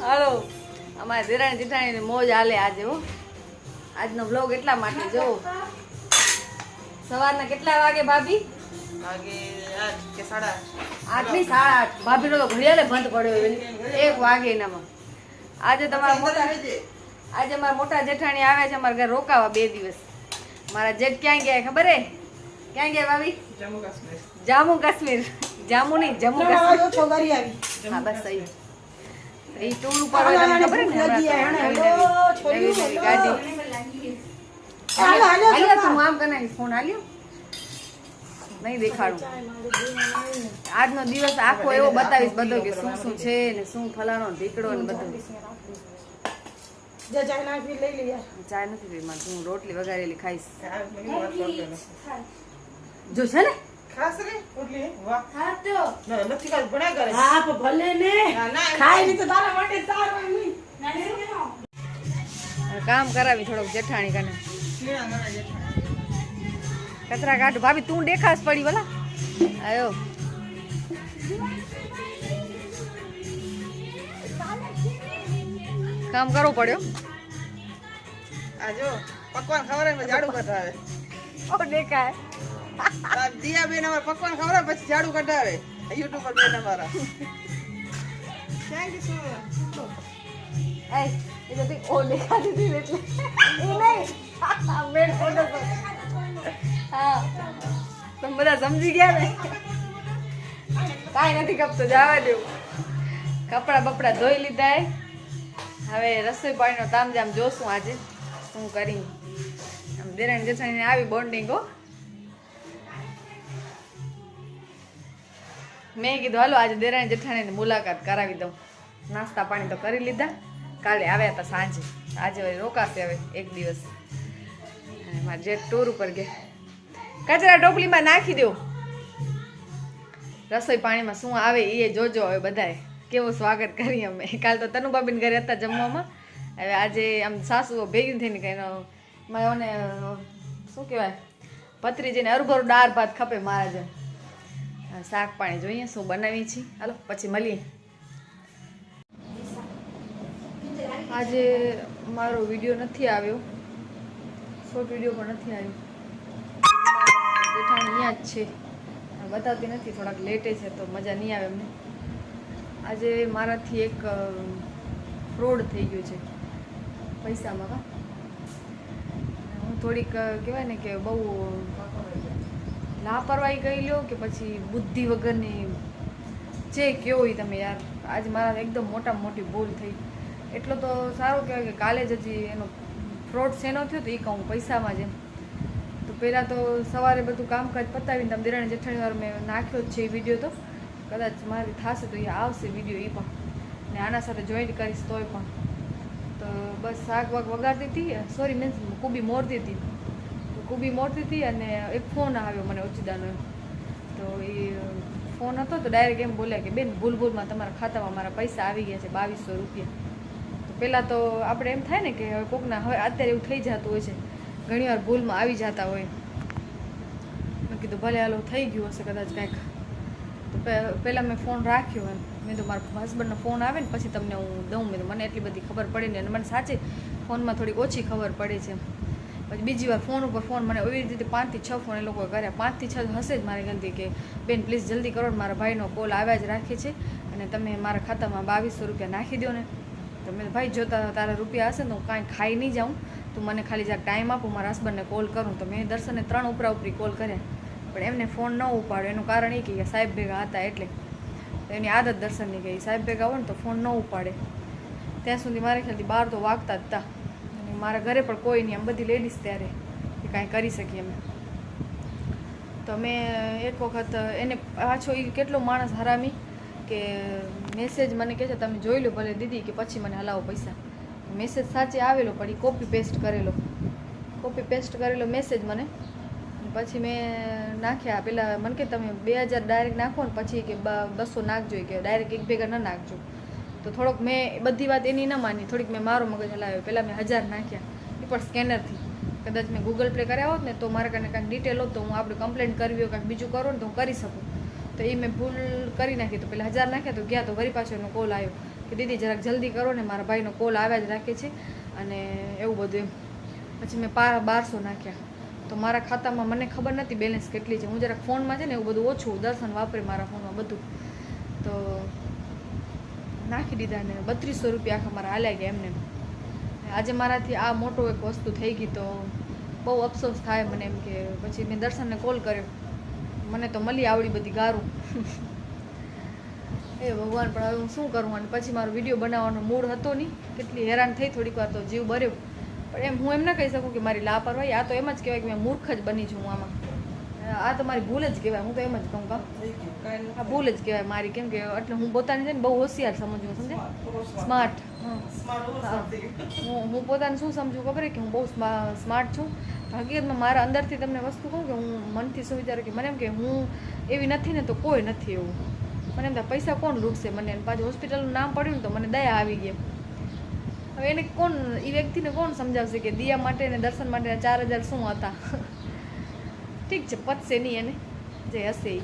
હાલો અમારે દેરાણી જેઠાણીની મોજ હાલે આજે હો. આજનો બ્લોગ એટલા માટે જો. સવારના કેટલા વાગે ભાભી? વાગે સાડા આઠ. ભાભીનો તો ઘડિયાળે બંધ પડ્યો. એક વાગે એનામાં. આજે તમારા મોટા આજે મારા મોટા જેઠાણી આવે છે અમારા ઘરે રોકાવા બે દિવસ. મારા જેઠ ક્યાં ગયા ખબર હે? ક્યાં ગયા ભાભી? જમ્મુ કાશ્મીર. જામુ કાશ્મીર જામુ નહીં જમ્મુ કાશ્મીર વાગે કરી આવી હા બસ સહી એ ટૂર ઉપર હોય તમને ખબર ને ગાડી હાલો, હાલો, હાલ્યો તું આમ કને ફોન હાલ્યો નહીં દેખાડું આજનો દિવસ આખો એવો બતાવીશ બધો કે શું શું છે ને શું ફલાણો ઢીકડો ને બધું ચા નથી પી મારે હું રોટલી વઘારેલી ખાઈશ. જો છે ને ખાસ રે રોટલી વાહ. ના, નથી ખાસ ભણાય કરે. હા પણ ભલે ને. ના, ના, તો તારા માટે તારા નહીં. કામ કરાવી થોડોક જેઠાણી કને. કચરા કાઢ. ભાભી તું દેખાશ પડી ભલા. આયો. કામ કરવું પડ્યો? આ જો પકવાન ખવડાવે પછી ઝાડુ કઢાવે ઓ દેખાય? દિયાબેન અમારે પકવાન ખવડાવે પછી ઝાડુ કઢાવે. યુટ્યુબર બેન અમારા. થેન્ક યુ સો એ એ તો તી હતી એટલે. એ નહીં. મેં ફોટો હા. તમે બધા સમજી ગયા ને? કાંઈ નથી કપતો જવા દેવું કપડાં બપડા ધોઈ લીધા હવે રસોઈ પાણીનો તામજામ જોશું આજે. શું કરી આમ દેરાણી જેઠાણીને આવી બોન્ડિંગ હો. મેં કીધું, હાલો, આજે દેરાણી જેઠાણીની મુલાકાત કરાવી દઉં. નાસ્તા પાણી તો કરી લીધા. કાલે આવ્યા હતા સાંજે. આજે વળી રોકાશે હવે એક દિવસ. મારા જેઠ ટૂર ઉપર ગયા કચરા ટોપલીમાં નાખી દો રસોઈ પાણીમાં શું આવે એ જોજો હવે બધાએ. કેવું સ્વાગત કરી અમે. કાલ તો તનુબાબીને ઘરે હતા જમવામાં. હવે આજે આમ સાસુઓ ભેગી થઈને કઈ મને શું કહેવાય? ભત્રીજીને અરભરું દાળ ભાત ખપે મારા જેમ શાક પાણી જોઈએ, શું બનાવીએ છીએ. હાલો, પછી મળીએ. આજે મારો વીડિયો નથી આવ્યો. શોર્ટ વીડિયો પણ નથી આવ્યો. જેઠાણી અહીંયા જ છે. બતાવતી નથી, થોડાક લેટે છે તો મજા નહીં આવે એમને. આજે મારાથી એક ફ્રોડ થઈ ગયું છે પૈસામાં, હું. થોડીક કહેવાય ને કે બહુ લાપરવાહી કહી લો કે પછી બુદ્ધિ વગરની જે કેવો હોય તમે યાર. આજે મારા એકદમ મોટામાં મોટી ભૂલ થઈ. એટલો તો સારું કહેવાય કે કાલે જ હજી એનો ફ્રોડ શેનો થયો તો એ કહું પૈસામાં જ એમ. તો પહેલાં તો સવારે બધું કામકાજ પતાવીને તમે દિરાણી જેઠાણી વાર મેં નાખ્યો જ છે એ વીડિયો તો. કદાચ મારી થશે તો એ આવશે વીડિયો એ પણ. ને આના સાથે જોઈન્ટ કરીશ તોય પણ. તો બસ શાક વાક વગાડતી હતી સોરી મીન્સ કુબી મોરતી હતી તો કુબી મોરતી હતી અને એક ફોન આવ્યો મને ઉચિદાનો તો એ ફોન હતો તો ડાયરેક્ટ એમ બોલ્યા કે, બેન ભૂલ ભૂલમાં તમારા ખાતામાં મારા પૈસા આવી ગયા છે, બાવીસો રૂપિયા. તો પહેલાં તો આપણે એમ થાય ને કે હવે કોકના, હવે અત્યારે એવું થઈ જતું હોય છે. ઘણીવાર ભૂલમાં આવી જતા હોય. મેં કીધું, ભલે હાલો, થઈ ગયું હશે કદાચ કાંઈક. તો પહેલાં મેં ફોન રાખ્યો એમ. મેં તો મારા હસબન્ડનો ફોન આવે ને, પછી તમને હું દઉં. મેં મને એટલી બધી ખબર પડી ને, અને મને સાચે ફોનમાં થોડીક ઓછી ખબર પડે છે. પછી બીજી વાર ફોન ઉપર ફોન મને એવી રીતે પાંચથી છ ફોન એ લોકોએ કર્યા. પાંચથી છ હશે જ મારી ગણતરી કે, બેન પ્લીઝ જલ્દી કરો મારા ભાઈનો કોલ આવ્યા જ રાખે છે અને તમે મારા ખાતામાં બાવીસો રૂપિયા નાખી દો ને. તો મેં ભાઈ જોતા તારા રૂપિયા હશે ને હું કાંઈ ખાઈ નહીં જાઉં. તું મને ખાલી જરાક ટાઈમ આપો, મારા હસબન્ડને કોલ કરું. તો મેં દર્શનને ત્રણ ઉપરા ઉપરી કોલ કર્યા. પણ એમને ફોન ન ઉપાડ્યો. એનું કારણ એ કે સાહેબ ભેગા હતા એટલે. એની આદત દર્શનની ગઈ સાહેબ ભેગા હોય ને તો ફોન ન ઉપાડે. ત્યાં સુધી મારે ખ્યાલથી બહાર તો વાગતા જ હતા મારા ઘરે પણ કોઈ નહીં. આમ બધી લેડીઝ ત્યારે કે કાંઈ કરી શકીએ અમે. તો મેં એક વખત એને પાછો એ કેટલો માણસ હરામી કે મેસેજ મને કહે છે, તમે જોઈ લો ભલે દીદી, કે પછી મને હલાવો પૈસા. મેસેજ સાચે આવેલો, પણ એ કોપી પેસ્ટ કરેલો. કોપી પેસ્ટ કરેલો મેસેજ મને. પછી મેં નાખ્યા. પેલા મને કે, તમે બે હજાર ડાયરેક્ટ નાખો ને પછી કે બસો નાખજો. કે ડાયરેક્ટ એક ભેગા ન નાખજો. તો થોડોક મેં બધી વાત એની ન માની. થોડીક મેં મારો મગજ હલાવ્યો. પહેલાં મેં હજાર નાખ્યા. એ પણ સ્કેનરથી કદાચ મેં ગૂગલ પે કર્યા હોત ને તો મારા કને કાંઈક ડિટેલ હોત તો હું આપણે કમ્પ્લેન કરવી હોય, કાંઈક બીજું કરો ને તો હું કરી શકું. તો એ મેં ભૂલ કરી નાખી. તો પહેલાં હજાર નાખ્યા તો ગયા તો વરી પાછો એનો કોલ આવ્યો કે દીદી, જરાક જલ્દી કરો ને, મારા ભાઈનો કોલ આવ્યા જ રાખે છે. અને એવું બધું એમ. પછી મેં પાર બારસો નાખ્યા. તો મારા ખાતામાં મને ખબર નથી બેલેન્સ કેટલી છે. હું જરાક ફોનમાં છે ને એવું બધું ઓછું દર્શન વાપરે મારા ફોનમાં બધું. તો નાખી દીધા ને બત્રીસો રૂપિયા આખા મારા હાલ્યા ગયા એમને. આજે મારાથી આ મોટો એક વસ્તુ થઈ ગઈ તો બહુ અફસોસ થાય મને એમ કે પછી મેં દર્શનને કોલ કર્યો. મને તો મળી આવડી બધી ગારું. એ ભગવાન, પણ હવે હું શું કરું? અને પછી મારો વીડિયો બનાવવાનો મૂડ હતો નહીં. કેટલી હેરાન થઈ થોડીક વાર તો જીવ બર્યો. પણ એમ હું એમ ના કહી શકું કે મારી લાપરવાહી. આ તો એમ જ કહેવાય કે મેં મૂર્ખ જ બની છું હું આમાં. આ તો મારી ભૂલ જ કહેવાય, હું તો એમ જ કહું કા આ ભૂલ જ કહેવાય મારી, કેમ કે એટલે હું પોતાને છે ને બહુ હોશિયાર સમજું સમજે? સ્માર્ટ હું. હું પોતાને શું સમજું ખબર કે હું બહુ સ્માર્ટ છું? હકીકતમાં મારા અંદરથી તમને વસ્તુ કહું કે હું મનથી શું વિચારું કે મને એમ કે હું એવી નથી ને તો કોઈ નથી એવું. મને એમ થાય, પૈસા કોણ લૂટશે મને? પાછું હોસ્પિટલનું નામ પડ્યું ને તો મને દયા આવી ગઈ હવે એને કોણ એ વ્યક્તિને કોણ સમજાવશે કે દિયા માટે ને દર્શન માટે ચાર હજાર શું હતા? ઠીક છે પતશે નહીં એને, જે હશે એ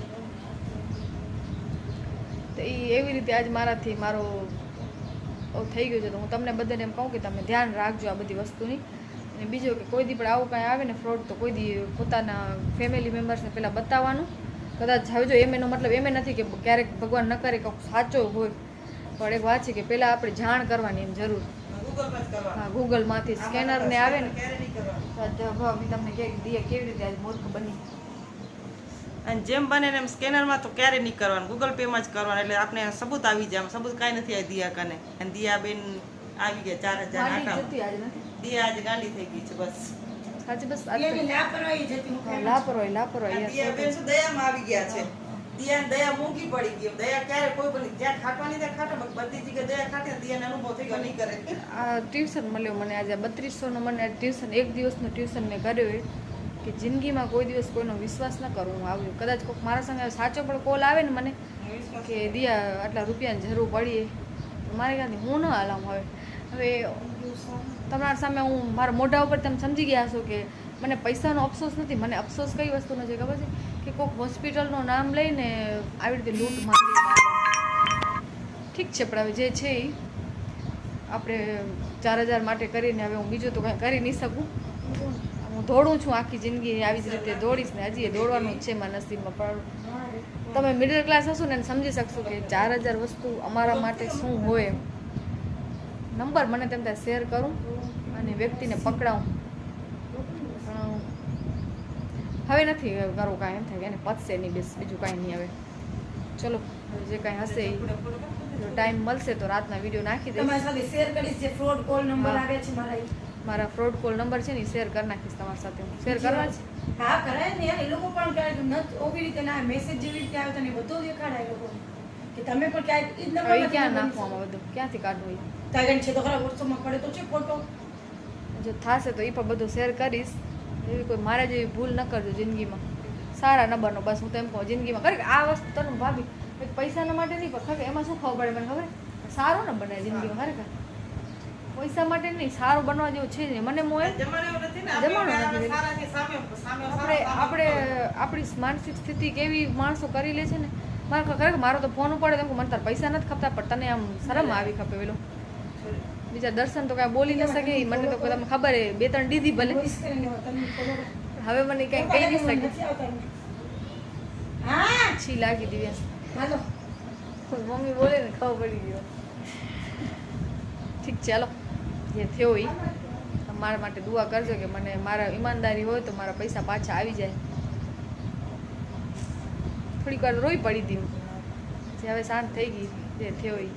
તો એ એવી રીતે આજ મારાથી મારો થઈ ગયું છે, તો હું તમને બધાને એમ કહું કે તમે ધ્યાન રાખજો આ બધી વસ્તુની. અને બીજું કે કોઈ દી પણ આવું કાંઈ આવે ને ફ્રોડ તો કોઈ દી પોતાના ફેમિલી મેમ્બર્સને પહેલાં બતાવવાનું. કદાચ હવે જો એમ એનો મતલબ એમ નથી કે ક્યારેક ભગવાન ન કરે કે સાચો હોય. પણ એક વાત છે કે પહેલાં આપણે જાણ કરવાની એમ જરૂર. હા ગૂગલમાંથી સ્કેનર ને આવે ને તમને કેવી રીતે આજ મૂર્ખ બની. અને જેમ બને એમ સ્કેનરમાં તો ક્યારે નહીં કરવાનું. ગૂગલ પેમાં જ કરવાનું. એટલે આપણે સબૂત આવી જાય. સબૂત કાંઈ નથી આવી દિયા કને અને દિયા બેન આવી ગયા ચાર હજાર આટા. દિયા આજે ગાંડી થઈ ગઈ છે બસ. સાચી બસ લાપરવાહી લાપરવાહી લાપરવાહી. દયામાં આવી ગયા છે. દિયા દયા મૂકી પડી ગઈ. દયા ક્યારે? કોઈ પણ જ્યાં ખાટવાની ત્યાં ખાટો બધી જગ્યાએ દયા ખાટે દિયાને અનુભવ થઈ ગયો, નહીં કરે. આ ટ્યુશન મળ્યો મને આજે. બત્રીસોનો મને ટ્યુશન, એક દિવસનું ટ્યુશન મેં કર્યું કે જિંદગીમાં કોઈ દિવસ કોઈનો વિશ્વાસ ન કરવો. હું આવ્યું. કદાચ કોઈક મારા સામે સાચો પણ કોલ આવે ને મને, કે દિયા, આટલા રૂપિયાની જરૂર પડીએ મારી ક્યાંથી હું ન હાલામ હવે. હવે તમારા સામે હું મારા મોઢા ઉપર તમે સમજી ગયા હશો કે મને પૈસાનો અફસોસ નથી, મને અફસોસ કઈ વસ્તુનો છે ખબર છે? કે કોઈક હોસ્પિટલનું નામ લઈને આવી રીતે લૂંટ મારી ઠીક છે, પણ હવે જે છે એ આપણે ચાર હજાર માટે કરીને હવે હું બીજું તો કાંઈ કરી નહીં શકું. હું દોડું છું આખી જિંદગી આવી જ રીતે દોડીશ ને હજી એ દોડવાનું જ છે મારા નસીબમાં, પણ તમે મિડલ ક્લાસ હશો ને સમજી શકશો કે ચાર હજાર વસ્તુ અમારા માટે શું હોય નંબર મને તેમ ત્યાં શેર કરું અને વ્યક્તિને પકડાવું પણ હવે નથી કરવું કાંઈ એમ થાય કે એને પતશે નહીં બેસ બીજું કાંઈ નહીં હવે. ચલો જે કાંઈ હશે જો ટાઈમ મળશે તો રાતના વીડિયો નાખી દઈશ. શેર કરીશ જે ફ્રોડ કોલ નંબર આવે છે મારા મારા ફ્રોડ કોલ નંબર છે ને શેર કરી નાખીશ તમારી સાથે હું. શેર કરવા છે? હા કરાય ને યાર. એ લોકો પણ ક્યારેક ઓવી રીતે ના મેસેજ જેવી રીતે આવે તને બધું દેખાડાય એ લોકો. કે તમે પણ ક્યાંય એ નંબર ક્યાં નાખવામાં બધું? ક્યાંથી કાઢવું ઈ? તાગણ છે તો ખરા વોટ્સઅપમાં પડે તો છે ફોટો જો થશે તો એ પણ બધું શેર કરીશ. એવી કોઈ મારા જેવી ભૂલ ન કરજો જિંદગીમાં. સારા ન બનો બસ હું તો એમ કહું જિંદગીમાં. ખરે આ વસ્તુ તને ભાભી પૈસાના માટે નહીં પણ ખબર એમાં શું ખબર પડે મને ખબર? સારું ન બને જિંદગીમાં ખરેખર પૈસા માટે નહીં સારું બનવા જેવું છે નહીં. મને મોએ જમાનો આપણે આપણે આપણે માનસિક સ્થિતિ કેવી માણસો કરી લે છે ને? મારે ખરેખર મારો તો ફોન ઉપાડે તો એમ કે મને તાર પૈસા નથી ખપતા પણ તને આમ શરમ આવી ખપે પેલો બીજા દર્શન તો કાંઈ બોલી ન શકે મને તો તમને ખબર હે બે ત્રણ દીધી ભલે. હવે મને કંઈ કહી નહીં શકે. છી લાગી દિવ્યા મમ્મી બોલે ને ખબર પડી ગયો ઠીક છે ચાલો. જે થયો એ મારા માટે દુઆ કરજો કે મને મારા ઈમાનદારી હોય તો મારા પૈસા પાછા આવી જાય. થોડીક વાર રોઈ પડી હતી જે હવે શાંત થઈ ગઈ જે થયો એ